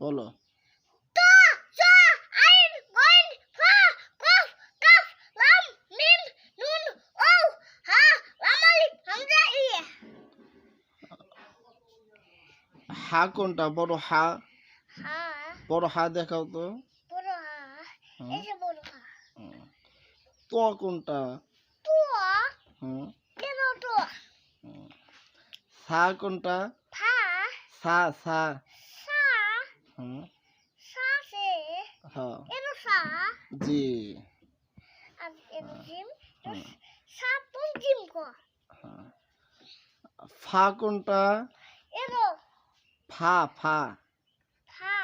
বলো। হা কোনটা? বড় হা। হা। বড় হা দেখাও তো। বড় হা। এই যে বড় হা। হুম। ত কোনটা। সা কোনটা? সা সা। হুম, হ্যাঁ। জি। আর জিম। জিম কো? হ্যাঁ। ফা কোনটা? ফা ফা। ফা।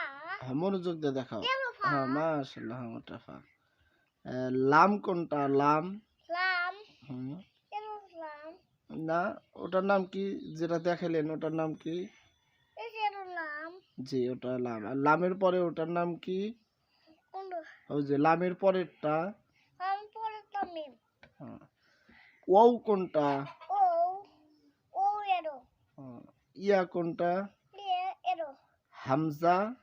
হ্যাঁ, মনোযোগ দিয়ে দেখাও। হ্যাঁ মাশাল্লাহ হ্যাঁ, ওটা ফা। লাম কোনটা? লাম। লাম। হুম, লাম। না ওটার নাম কি? যেটা দেখাইলেন ওটার নাম কি? জি ওটা লাম। আর লামের পরে ওটার নাম কি? ওই যে লামের পরেরটা। হ্যাঁ। কোনটা? ও হ্যাঁ। ইয়া কোনটা? ইয়া এর। হামজা